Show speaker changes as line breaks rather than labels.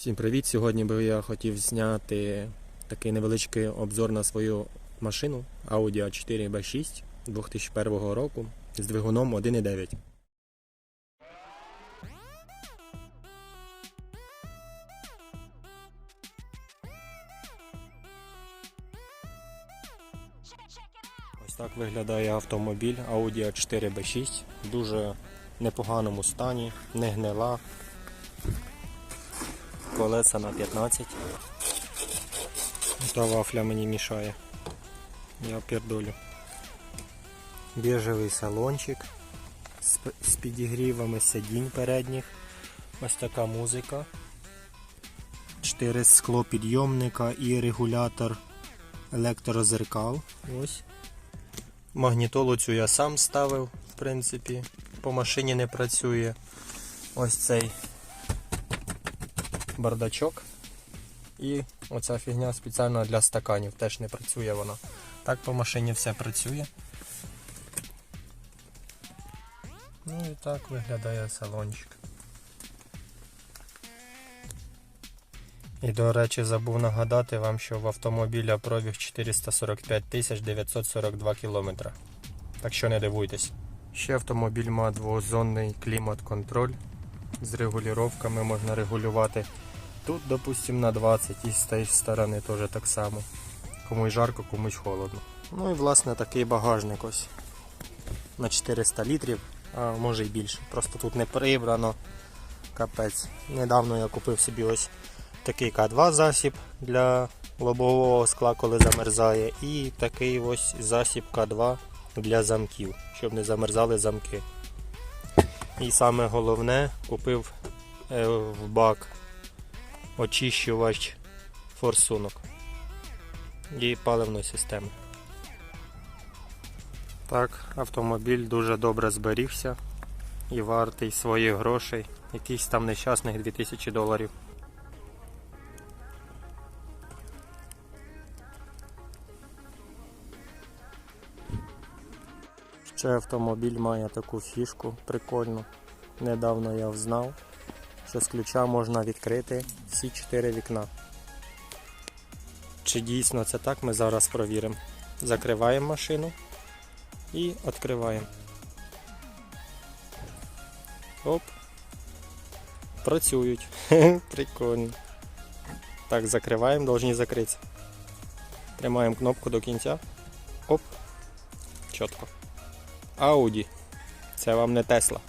Всім привіт! Сьогодні би я хотів зняти такий невеличкий обзор на свою машину Audi A4 B6 2001 року з двигуном 1.9. Ось так виглядає автомобіль Audi A4 B6 в дуже непоганому стані, не гнила, колеса на 15. Та вафля мені мішає. Я пердолю. Біжевий салончик з, підігрівами сидінь передніх. Ось така музика. Чотири склопідйомника і регулятор електрозеркал. Ось. Магнітолу цю я сам ставив, в принципі. По машині не працює. Ось цей бардачок. І оця фігня спеціально для стаканів, теж не працює вона. Так по машині все працює. Ну і так виглядає салончик. І до речі, забув нагадати вам, що в автомобіля пробіг 445 942 кілометра. Так що не дивуйтесь. Ще автомобіль має двозонний клімат-контроль. З регулюваннями можна регулювати Тут, допустим, на 20 і з тієї сторони теж так само. Комусь жарко, комусь холодно. Ну і власне такий багажник ось на 400 літрів, а може й більше. Просто тут не прибрано. Капець. Недавно я купив собі ось такий К2 засіб для лобового скла, коли замерзає, і такий ось засіб К2 для замків, щоб не замерзали замки. І саме головне купив е, в бак очищувач форсунок і паливної системи. Так, автомобіль дуже добре зберігся і вартий своїх грошей. Якийсь там нещасних 2000 доларів. Ще автомобіль має таку фішку прикольну. Недавно я взнав, що з ключа можна відкрити всі чотири вікна. Чи дійсно це так, ми зараз провіримо. Закриваємо машину і відкриваємо. Оп. Працюють. Прикольно. Так, закриваємо, повинні закритися. Тримаємо кнопку до кінця. Оп. Чітко. Ауді. Це вам не Тесла.